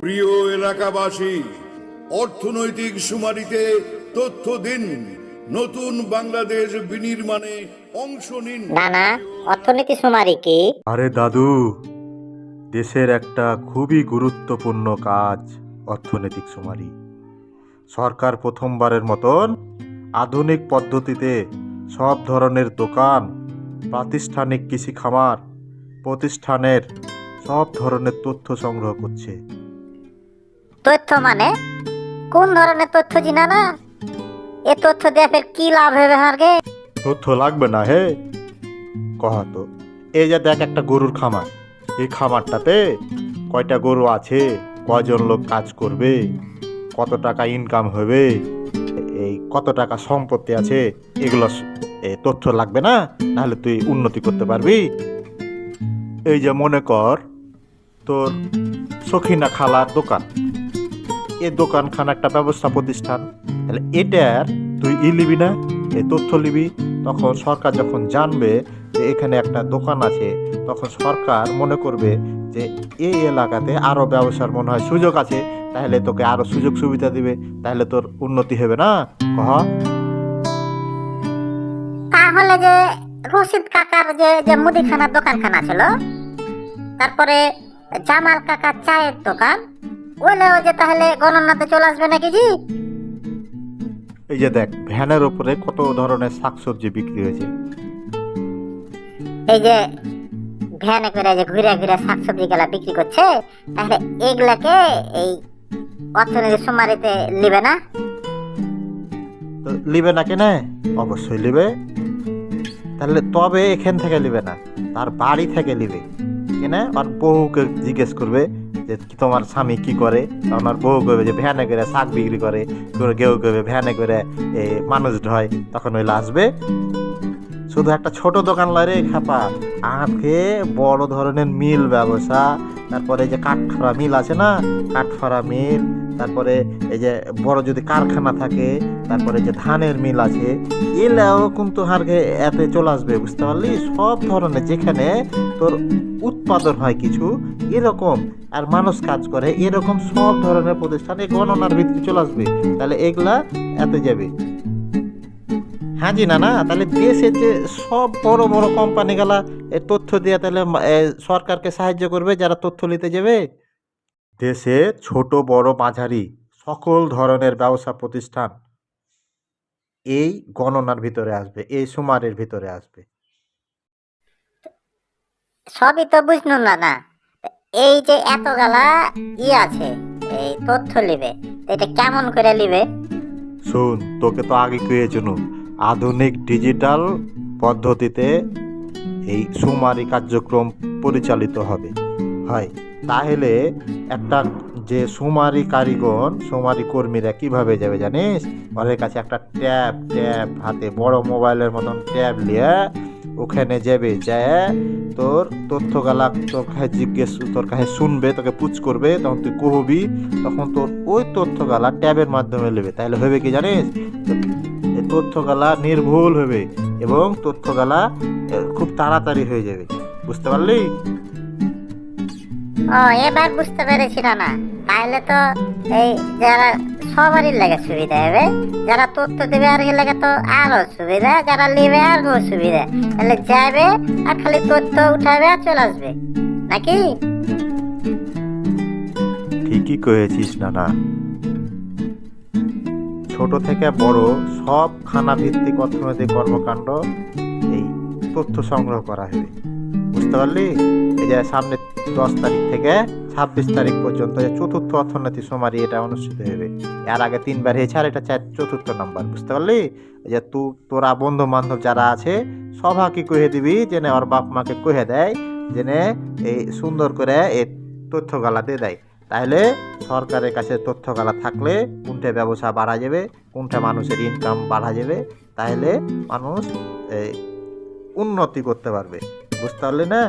প্রিয় এলাকাবাসী অর্থনৈতিক সুমারিতে তথ্য দিন নতুন বাংলাদেশ বিনির্মাণে অংশ নিন। না না অর্থনীতি সুমারি কি? আরে দাদু দেশের একটা খুবই গুরুত্বপূর্ণ কাজ অর্থনৈতিক সুমারি। সরকার প্রথমবারের মতন আধুনিক পদ্ধতিতে সব ধরনের দোকান প্রাতিষ্ঠানিক কৃষি খামার প্রতিষ্ঠানের সব ধরনের তথ্য সংগ্রহ করছে। তথ্য মানে কোন ধরনের তথ্য জিনা না? এ তথ্য দিয়ে ফের কি লাভ হবে হারগে তথ্য লাগবে না হে। কহা তো, এই যে দেখ একটা গরুর খামার। এই খামারটাতে কয়টা গরু আছে? কয়জন লোক কাজ করবে? কত টাকা ইনকাম হবে? এই কত টাকা সম্পত্তি আছে? এগুলো তথ্য লাগবে না? নাহলে তুই উন্নতি করতে পারবি। এই যে মনে কর, তোর সখিনা খালার দোকান। এই দোকানখানা একটা ব্যবস্থা প্রতিষ্ঠান। তাহলে এটার তুই ই লিবি না? এই তথ্য লিবি। তখন সরকার যখন জানবে যে এখানে একটা দোকান আছে, তখন সরকার মনে করবে যে এই এলাকাতে আরও ব্যবসার মনে হয় সুযোগ আছে, তাহলে তোকে আরও সুযোগ সুবিধা দিবে, তাহলে তোর উন্নতি হবে না? কহ তাহলে যে রশিদ কাকার যে যে মুদিখানার দোকানখানা ছিল, তারপরে জামাল কাকার চায়ের দোকান ওইলেও যে তাহলে গণনাতে চলে আসবে নাকি জি? এই যে দেখ ভ্যানের ওপরে কত ধরনের শাকসবজি বিক্রি হয়েছে। এই যে ভ্যানে করে যে ঘুরে ঘুরে শাকসবজি গুলা বিক্রি করছে তাহলে এগুলাকে এই অর্থনীতি সুমারিতে নিবে না? তো লিবে না কেনে? অবশ্যই লিবে তাহলে তবে এখান থেকে লিবে না তার বাড়ি থেকে লিবে কেনে? আর বহুকে জিজ্ঞেস করবে যে তোমার স্বামী কি করে? আর বউ কবে যে ভ্যানে করে শাক বিক্রি করে কেউ কবে ভ্যানে করে এ, মানুষ ঢয়। তখন ওইলা আসবে শুধু একটা ছোট দোকান লয় রে খাপা। আজকে বড় ধরনের মিল ব্যবসা। তারপরে এই যে কাঠফাড়া মিল আছে না? কাঠফাড়া মিল। তারপরে এই যে বড় যদি কারখানা থাকে তারপরে যে ধানের মিল আছে এলাও কিন্তু হারকে এতে চলে আসবে বুঝতে পারলি? সব ধরনের যেখানে তোর উৎপাদন হয় কিছু, এরকম, আর মানুষ কাজ করে, এরকম সব ধরনের প্রতিষ্ঠানে গণনার ভিত্তি চলে আসবে। তাহলে এগুলা এতে যাবে। হ্যাঁ জি না না তাহলে দেশের যে সব বড় বড় কোম্পানি গেলা তথ্য দিয়ে তাহলে সরকারকে সাহায্য করবে, যারা তথ্য নিতে যাবে? দেশে ছোট, বড়, মাঝারি, সকল ধরনের ব্যবসা প্রতিষ্ঠান, এই গণনার ভিতরে আসবে, এই সুমারের ভিতরে আসবে। সবই তো বুঝনু না না এই যে এত গালা ই আছে, এই তথ্য লিবে, এটা কেমন করে লিবে? শুন, তোকে তো আগে কয়েছিল আধুনিক ডিজিটাল পদ্ধতিতে এই সুমারি কার্যক্রম পরিচালিত হবে। হয় তাহলে একটা যে সুমারি কারিগর, সুমারি কর্মীরা কীভাবে যাবে জানিস? ওদের কাছে একটা ট্যাব ট্যাব হাতে, বড় মোবাইলের মতন ট্যাব নিয়ে ওখানে যাবে, যায় তোর তথ্য গালা তোর কাছে জিজ্ঞেস, তোর কাছে শুনবে, তোকে পুচ করবে, তখন তুই কহবি তখন তোর ওই তথ্য গালা ট্যাবের মাধ্যমে নেবে। তাহলে হবে কি জানিস? তথ্য গালা নির্ভুল হবে এবং তথ্য গালা খুব তাড়াতাড়ি হয়ে যাবে। বুঝতে পারলি? ও, এবার বুঝতে পেরেছি না তাহলে তো এই যারা সবারই লাগে সুবিধা হবে। যারা তথ্য দেবে আর লাগে তো আরও সুবিধা, যারা নেবে আরও সুবিধা। তাহলে যাবে আর খালি তথ্য উঠাবে আর চলে আসবে। নাকি? ঠিকই কয়েছিস না না ছোট থেকে বড় সব খানা ভিত্তিক অর্থনৈতিক কর্মকাণ্ড এই তথ্য সংগ্রহ করা হবে। বুঝতে পারলি? এই যে সামনে দশ তারিখ থেকে ছাব্বিশ তারিখ পর্যন্ত চতুর্থ অর্থনীতি সমারি এটা অনুষ্ঠিত হবে। এর আগে তিনবার হয়েছে আর এটা চার চতুর্থ নাম্বার বুঝতে পারলি? যে তু তোরা বন্ধু বান্ধব যারা আছে সবাইকে কহে দিবি যেন ওর বাপ মাকে কহে দেয় যেন এই সুন্দর করে এই তথ্য গালা দিয়ে দেয়। তাহলে সরকারের কাছে তথ্য গালা থাকলে কোনটা ব্যবসা বাড়া যাবে কোনটা মানুষের ইনকাম বাড়া যাবে তাহলে মানুষ এই, উন্নতি করতে পারবে। বুঝতে পারলি না